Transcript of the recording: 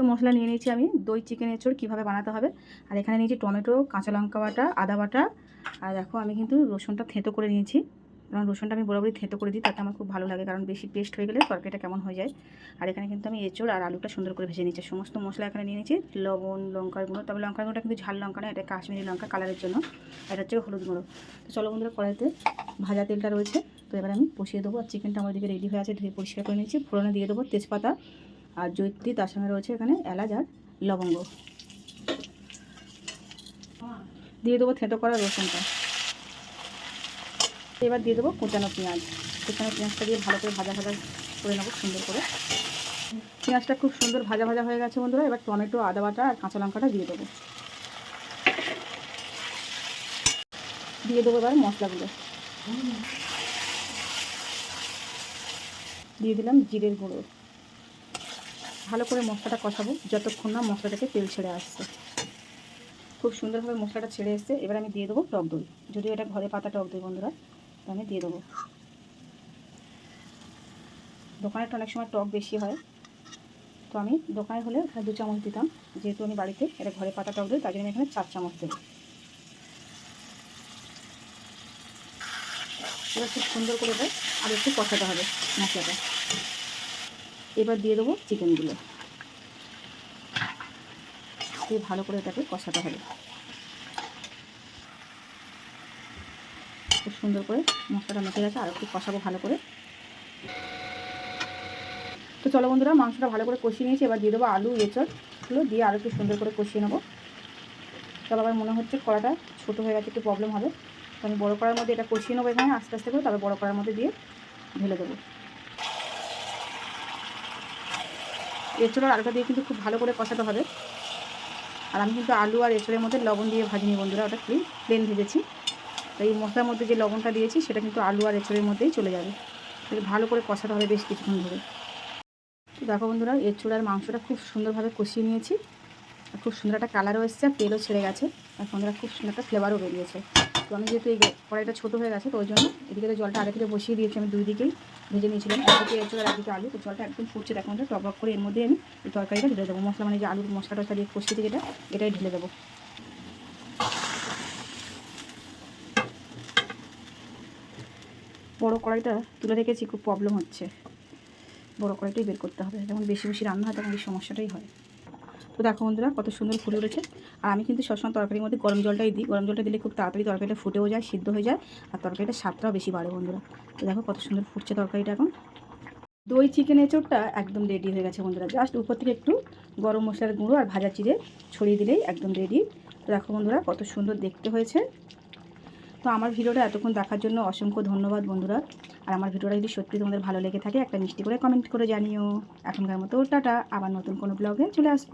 তো মশলা নিয়ে নিয়েছি আমি, দই চিকেন এঁচড় কীভাবে বানাতে হবে। আর এখানে নিয়েছি টমেটো, কাঁচা লঙ্কা বাটা, আদা বাটা। আর দেখো, আমি কিন্তু রসুনটা থেঁতো করে নিয়েছি। কারণ রসুনটা আমি বরাবরই থেঁতো করে দিই, তাতে আমার খুব ভালো লাগে, কারণ বেশি পেস্ট হয়ে গেলে তরকারিটা কেমন হয়ে যায়। আর এখানে কিন্তু আমি এঁচড় আর আলুটা সুন্দর করে ভেজে নিচ্ছি সমস্ত মশলা এখানে নিয়ে নিয়েছি, লবণ, লঙ্কার গুঁড়ো। তবে লঙ্কার গুঁড়োটা কিন্তু ঝাল লঙ্কা না এটা কাশ্মীরি লঙ্কা কালারের জন্য। এটা হচ্ছে হলুদ গুঁড়ো। তো চলো বন্ধুরা, কড়াইতে ভাজা তেলটা রয়েছে। তো এবার আমি বসিয়ে দেবো, আর চিকেনটা আমার দিকে রেডি হয়ে আছে, ধুয়ে পরিষ্কার করে নিয়েছি। ফোড়নে দিয়ে দেবো তেজপাতা। আর জৈত্রী তার সঙ্গে রয়েছে এখানে এলাচ আর লবঙ্গ। দিয়ে দেবো থেঁতো করা রসুনটা। এবার দিয়ে দেবো কুচানো পেঁয়াজ। কুচানো পেঁয়াজটা দিয়ে ভালো করে ভাজা ভাজা করে নেব, সুন্দর করে। পেঁয়াজটা খুব সুন্দর ভাজা ভাজা হয়ে গেছে বন্ধুরা, এবার টমেটো, আদা বাটা আর কাঁচা লঙ্কাটা দিয়ে দেবো। দিয়ে দেবো এবার মশলাগুলো। দিয়ে দিলাম জিরের গুঁড়ো। ভালো করে মশলাটা কষাবো, যতক্ষণ না মশলা থেকে তেল ছেড়ে আসছে। খুব সুন্দরভাবে মশলাটা ছেড়ে এসছে। এবার আমি দিয়ে দেবো টক দই। যদিও এটা ঘরে পাতা টক দই বন্ধুরা, তো আমি দিয়ে দেবো। দোকানেরটা অনেক সময় টক বেশি হয়। তো আমি দোকানে হলে এখানে দু চামচ দিতাম। যেহেতু আমি বাড়িতে, এটা ঘরে পাতা টক দই তার জন্য আমি এখানে চার চামচ দেবো। এবার খুব সুন্দর করে দেয় আর একটু কষাতে হবে মশলাটা। এবার দিয়ে দেবো চিকেনগুলো। দিয়ে ভালো করে এটাকে কষাতে হবে। খুব সুন্দর করে মশলাটা মেখে গেছে, আর একটু কষাবো ভালো করে। তো চলো বন্ধুরা, মাংসটা ভালো করে কষিয়ে নিয়েছি। এবার দিয়ে দেবো আলু, এঁচড়গুলো দিয়ে আরও একটু সুন্দর করে কষিয়ে নেব। তবে আবার মনে হচ্ছে কড়াটা ছোটো হয়ে গেছে, একটু প্রবলেম হবে। তো আমি বড়ো কড়ার মধ্যে এটা কষিয়ে নেব এখানে, আস্তে আস্তে করে, তবে বড়ো কড়ার মধ্যে দিয়ে ঢেলে দেবো। এঁচড় আলুটা দিয়ে কিন্তু খুব ভালো করে কষাতে হবে। আর আমি কিন্তু আলু আর এঁচড়ের মধ্যে লবণ দিয়ে ভাজিনি বন্ধুরা, ওটা প্লেন প্লেন ভেজেছি। তো এই মশলার মধ্যে যে লবণটা দিয়েছি, সেটা কিন্তু আলু আর এঁচড়ের মধ্যেই চলে যাবে। ভালো করে কষাতে হবে বেশ কিছুক্ষণ ধরে। তো দেখো বন্ধুরা, এঁচড় আর মাংসটা খুব সুন্দরভাবে কষিয়ে নিয়েছি। খুব সুন্দর একটা কালারও এসছে, আর তেলও ছেড়ে গেছে। আর বন্ধুরা, খুব সুন্দর একটা ফ্লেভারও বেরিয়েছে। তো আমি যেহেতু এই কড়াইটা ছোটো হয়ে গেছে, তো ওই জন্য এদিকে তো জলটা আগে থেকে বসিয়ে দিয়েছি আমি দুই দিকেই ভেজে নিয়েছিলাম। একদিকে আর একদিকে আলু, তো জলটা একদম ফুটছে, দেখো আমরা টক করে এর মধ্যে আমি এই তরকারিটা ঢেলে দেবো। মশলা মানে যে আলুর মশলা টশলা দিয়ে কষিয়েছি যেটা, এটাই ঢেলে দেবো। বড় কড়াইটা তুলে রেখেছি, খুব প্রবলেম হচ্ছে। বড় কড়াইটাই বের করতে হবে, যেমন বেশি বেশি রান্না হয় তখন এই সমস্যাটাই হয়। তো দেখো বন্ধুরা, কত সুন্দর ফুটে উঠেছে। আর আমি কিন্তু সবসময় তরকারির মধ্যে গরম জলটাই দিই। গরম জলটা দিলে খুব তাড়াতাড়ি তরকারিটা ফুটেও যায়, সিদ্ধ হয়ে যায়। আর তরকারিটা স্বাদটাও বেশি বাড়ে বন্ধুরা। তো দেখো কত সুন্দর ফুটছে তরকারিটা এখন। দই চিকেনের এঁচোড়টা একদম রেডি হয়ে গেছে বন্ধুরা। জাস্ট উপর থেকে একটু গরম মশলার গুঁড়ো আর ভাজা চিড়ে ছড়িয়ে দিলেই একদম রেডি তো দেখো বন্ধুরা, কত সুন্দর দেখতে হয়েছে। তো আমার ভিডিওটা এতক্ষণ দেখার জন্য অসংখ্য ধন্যবাদ বন্ধুরা। আর আমার ভিডিওটা যদি সত্যি তোমাদের ভালো লেগে থাকে, একটা মিষ্টি করে কমেন্ট করে জানিও। এখনকার মতো টাটা, আবার নতুন কোনো ব্লগে চলে আসব।